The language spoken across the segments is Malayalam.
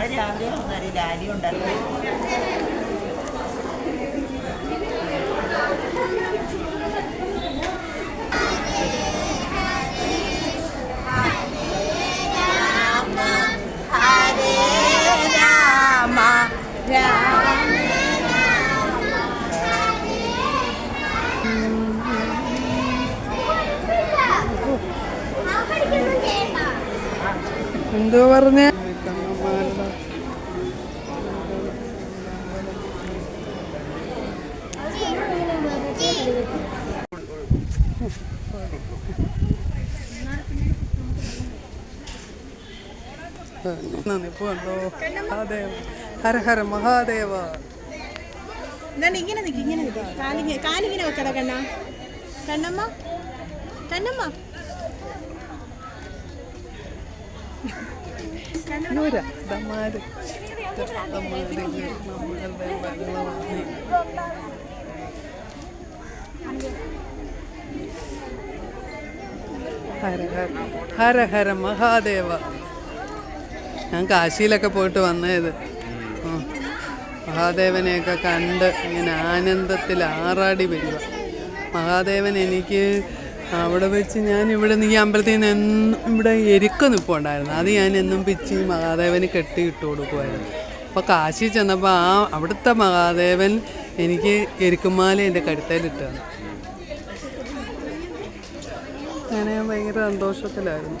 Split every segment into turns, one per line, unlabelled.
ഞങ്ങൾ രാവിലെ വന്നാലും ലാലി ഉണ്ടാക്കി
എന്തോ പറഞ്ഞ? നിപ്പുണ്ടോ മഹാദേവ ഹര ഹര മഹാദേവ
ഇങ്ങനെ നിൽക്കും ഇങ്ങനെ നിൽക്കും കാലിങ്ങനെ കാലിങ്ങനെ വെക്കട കണ്ണ കണ്ണമ്മ കണ്ണമ്മ
ദമാര് ദമാര് നമ്മളുടെ ഭഗവാനെ ഹര ഹര ഹര ഹര മഹാദേവ ഞാൻ കാശിയിലൊക്കെ പോയിട്ട് വന്നത്. മഹാദേവനെയൊക്കെ കണ്ട് ഇങ്ങനെ ആനന്ദത്തിൽ ആറാടി വരിക. മഹാദേവൻ എനിക്ക് അവിടെ വെച്ച് ഞാൻ ഇവിടെ നിന്ന് ഈ അമ്പലത്തിൽ നിന്ന് എന്നും ഇവിടെ എരുക്ക നിൽപ്പുണ്ടായിരുന്നു. അത് ഞാൻ എന്നും പിച്ച് മഹാദേവന് കെട്ടി ഇട്ട് കൊടുക്കുമായിരുന്നു. അപ്പോൾ കാശി ചെന്നപ്പോൾ ആ അവിടുത്തെ മഹാദേവൻ എനിക്ക് എരുക്കുമാല എന്റെ കരുത്തേലിട്ട് തന്നു. അങ്ങനെ ഭയങ്കര സന്തോഷത്തിലായിരുന്നു.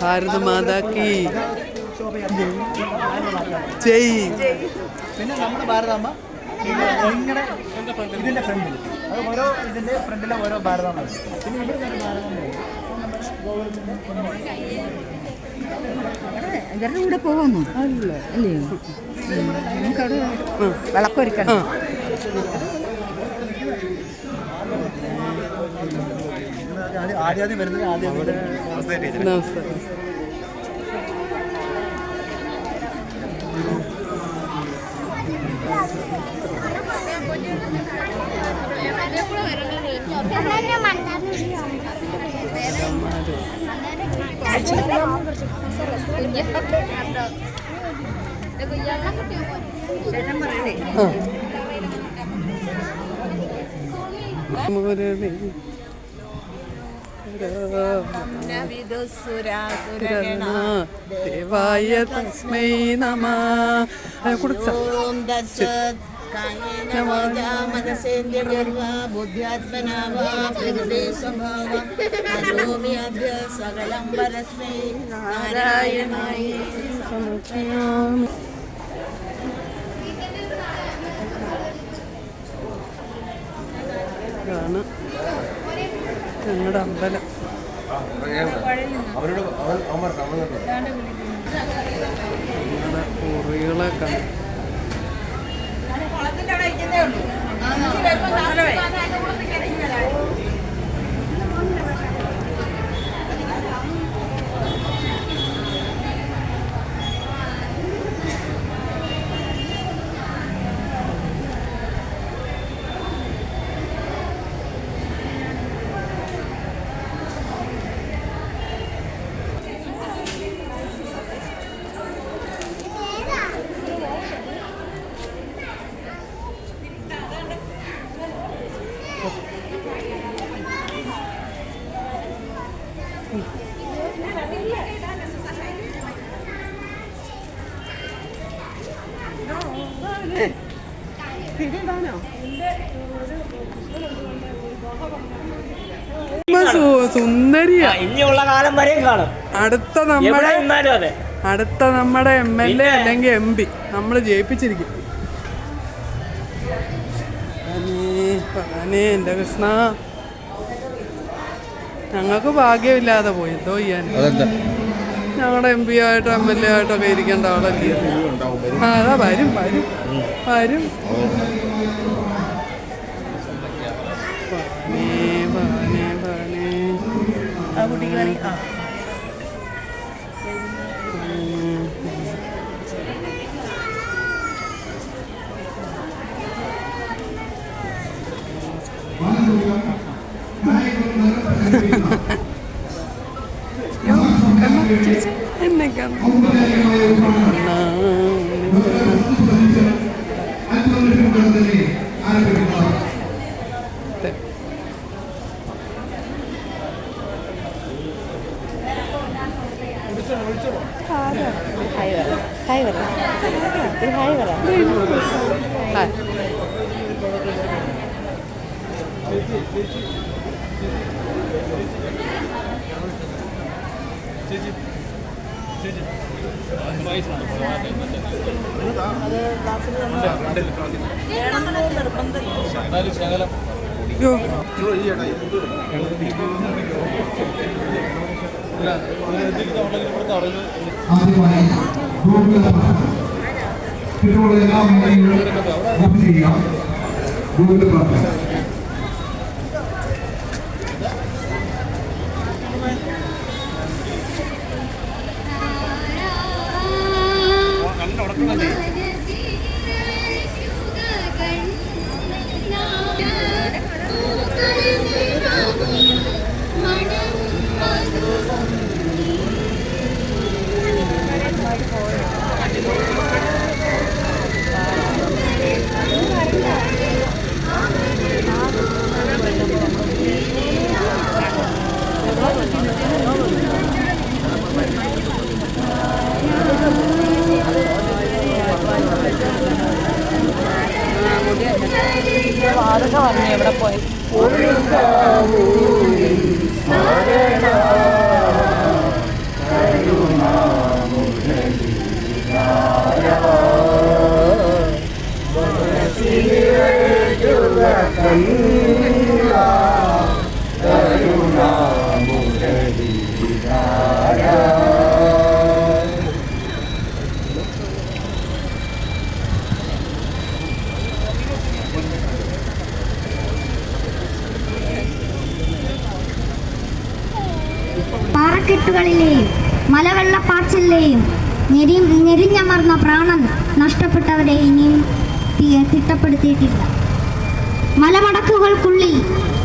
ഭാരത മാതാക്കി. ജയ്.
പിന്നെ നമ്മുടെ ഭാരതാമ്മ നിങ്ങളുടെ ഇതിന്റെ ഫ്രണ്ടിൽ അത് ഓരോ ഇതിന്റെ ഫ്രണ്ടിലെ ഓരോ ഭാരതാമ്മ. പിന്നെ ഇവിടെ ഒരു ഭാരതാമ്മ
ഇവരുടെ കൂടെ പോകുന്നു
അല്ല?
നമുക്കവിടെ വിളക്കൊരുക്കണം
ആദ്യം ആദ്യം വരുന്നത് ആദ്യം
നമസ്കാരം ആ. മുരളി രാമ ദേവായ തസ്മൈ നമ.
പരസ്മൈ. നാരായണായ.
ഇതാണ്. ഞങ്ങളുടെ അമ്പലം. ഞങ്ങളുടെ കുറികളെ കണ്ടു കുളത്തിന്റെ അവിടെ ഇരിക്കുന്നേ ഉള്ളൂ. സുന്ദരിയ.
ഇനിയുള്ള കാലം
അടുത്ത നമ്മുടെ അടുത്ത നമ്മുടെ എം എൽ എ അല്ലെങ്കിൽ എം പി നമ്മൾ ജയിപ്പിച്ചിരിക്കും. പറഞ്ഞേ കൃഷ്ണ. ഞങ്ങൾക്ക് ഭാഗ്യമില്ലാതെ പോയി. എന്തോ ചെയ്യാൻ? ഞങ്ങളുടെ എം പി ആയിട്ടോ എം എൽ എ ആയിട്ടൊക്കെ ഇരിക്കേണ്ട അവിടെ ആ അതാ വരും വരും വരും. ഭഗവാനേ, ഭഗവാനേ, ഭഗവാനേ.
ആ കുട്ടിക്ക് വേണമെങ്കിൽ ആ
എന്നെ കണ്ടു ഹായ് യോ
ആദ്യമായി ചെയ്യാം ഗൂഗിൾ പ്രാർത്ഥന എന്നൊക്കെ പറഞ്ഞു എവിടെ പോയി? കണ്ണ
പാറക്കെട്ടുകളിലെയും മലവെള്ളപ്പാച്ചിലെയും ഞെരി ഞെരിഞ്ഞമർന്ന പ്രാണൻ നഷ്ടപ്പെട്ടവരെ ഇനിയും തിട്ടപ്പെടുത്തിയിട്ടില്ല. മലമടക്കുകൾക്കുള്ളിൽ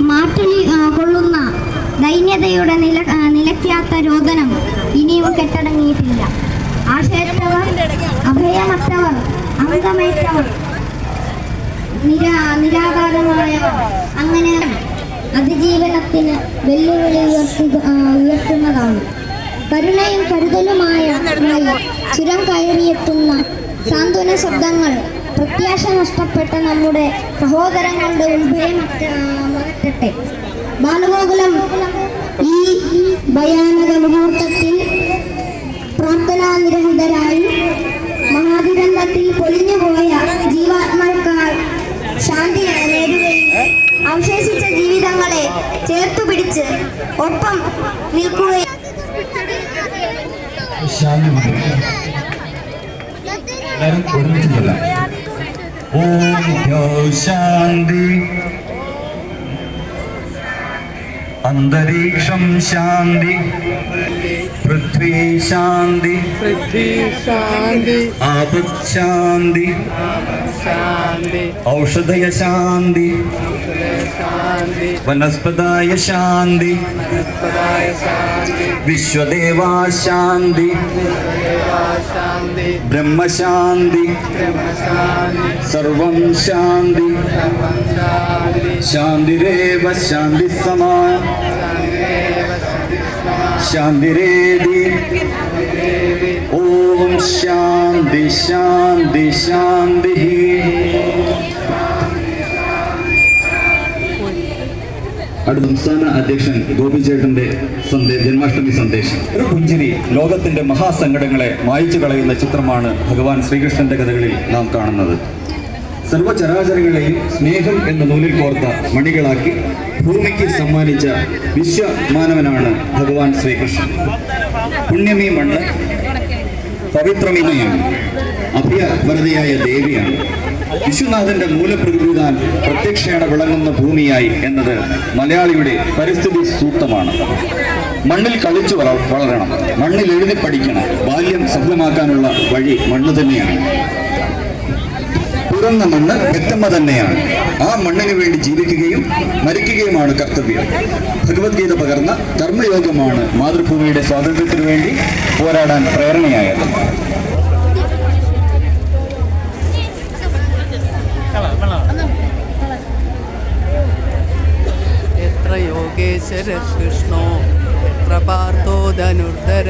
മാറ്റലി കൊള്ളുന്ന ദൈന്യതയുടെ നില നിലയ്ക്കാത്ത രോദനം ഇനിയും കെട്ടടങ്ങിയിട്ടില്ല. ആശയറ്റവർ അഭയമറ്റവർ അംഗമേറ്റവർ നിരാ നിരാകാരമായവർ അങ്ങനെ അതിജീവനത്തിന് വെല്ലുവിളി ഉയർത്തുക ഉയർത്തുന്നതാണ്. കരുണയും കരുതലുമായ മായി ചുരം കയറിയെത്തുന്ന സാന്ത്വന ശബ്ദങ്ങൾ പ്രത്യാശ നഷ്ടപ്പെട്ട നമ്മുടെ സഹോദരങ്ങളുടെ ഉത്ഭയം മകറ്റട്ടെ ബാലഗോകുലം ഈ ഭയാനക ചേർത്തു പിടിച്ച് ഒപ്പം നിൽക്കുകയും
ഓം ശാന്തി അന്തരീക്ഷം ശാന്തി പൃഥ്വി ശാന്തി
പൃഥ്വി ശാന്തി
ആപത് ശാന്തി
ശാന്തി
ഔഷധയ ശാന്തി വനസ്പതായ ശാന്തി വിശ്വദേവാ ശാന്തി
ശാന്തി
ബ്രഹ്മശാന്തി സർവം ശാന്തി ശാന്തിരേവ ശാന്തി സമാ ശാന്തിരേതി ഓം ശാന്തി ശാന്തി ശാന്തി. അടുത്ത സംസ്ഥാന അധ്യക്ഷൻ ഗോപിചേട്ടന്റെ സന്ദേശം ജന്മാഷ്ടമി സന്ദേശം. ഒരു പുഞ്ചിരി ലോകത്തിന്റെ മഹാസങ്കടങ്ങളെ മായിച്ചു കളയുന്ന ചിത്രമാണ് ഭഗവാൻ ശ്രീകൃഷ്ണന്റെ കഥകളിൽ നാം കാണുന്നത്. സർവചരാചരങ്ങളെയും സ്നേഹം എന്ന നൂലിൽ കോർത്ത മണികളാക്കി ഭൂമിക്ക് സമ്മാനിച്ച വിശ്വമാനവനാണ് ഭഗവാൻ ശ്രീകൃഷ്ണൻ. പുണ്യമീ മണ്ണ് പവിത്രമീമയാണ് അഭയവരതയായ ദേവിയാണ്. വിശ്വനാഥന്റെ മൂലപ്രകൃതി താൻ പ്രത്യക്ഷേണ വിളങ്ങുന്ന ഭൂമിയായി എന്നത് മലയാളിയുടെ പരിസ്ഥിതി സൂക്തമാണ്. മണ്ണിൽ കളിച്ചു വള വളരണം മണ്ണിൽ എഴുതി പഠിക്കണം ബാല്യം സഫലമാക്കാനുള്ള വഴി മണ്ണ് തന്നെയാണ്. തുറന്ന മണ്ണ് വ്യക്തമ്മ തന്നെയാണ് ആ മണ്ണിന് വേണ്ടി ജീവിക്കുകയും മരിക്കുകയുമാണ് കർത്തവ്യം. ഭഗവത്ഗീത പകർന്ന കർമ്മയോഗമാണ് മാതൃഭൂമിയുടെ സ്വാതന്ത്ര്യത്തിനു വേണ്ടി പോരാടാൻ പ്രേരണയായത്.
എത്ര യോഗേശ്വര കൃഷ്ണോ എത്ര പാർത്ഥോ ധനുർധര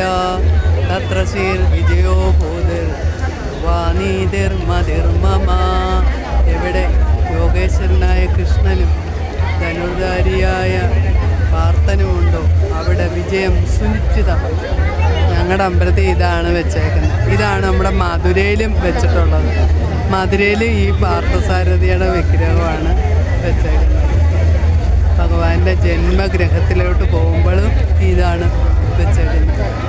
തത്ര ശീർ വിജയോ ഭൂതിർ വാനീതിർമതിർമമ എവിടെ യോഗേശ്വരനായ കൃഷ്ണനും ധനുർധാരിയായ പാർത്ഥനുമുണ്ടോ അവിടെ വിജയം സുനിശ്ചിതം. ഞങ്ങളുടെ അമ്പലത്തിൽ ഇതാണ് വെച്ചേക്കുന്നത്. ഇതാണ് നമ്മുടെ മധുരയിലും വെച്ചിട്ടുള്ളത്. മധുരയിൽ ഈ പാർത്ഥസാരഥിയുടെ വിഗ്രഹമാണ് വെച്ചേക്കുന്നത്. ഭഗവാന്റെ ജന്മഗ്രഹത്തിലോട്ട് പോകുമ്പോഴും ഇതാണ് വെച്ചേക്കുന്നത്.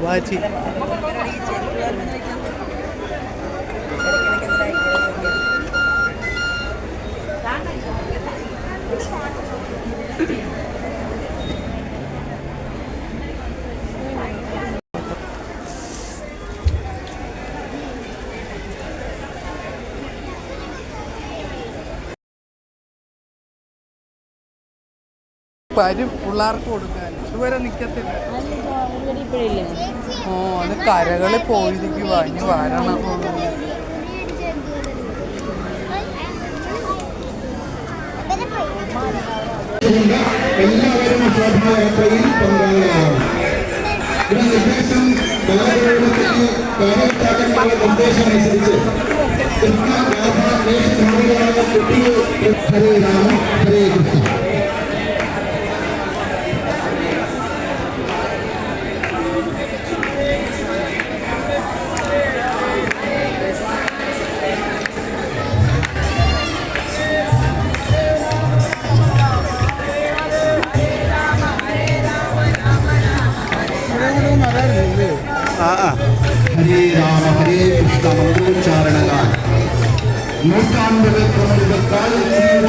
ശോഭാജി പരി പിള്ളേർക്ക് കൊടുക്കാൻ. ഇതുവരെ നിൽക്കത്തില്ല ഓ അത് കരകളിൽ പോയിരിക്കുക ഇനി വരണം.
എല്ലാവരും ശോഭായാത്രയിൽ പങ്കാളികളാണ് ഇവിടെ നിർദ്ദേശം കൃഷ്ണ രാധ കുട്ടികൾ ഹരേ രാമ ഹരേ കൃഷ്ണ மாண்புகள் தமது தாய்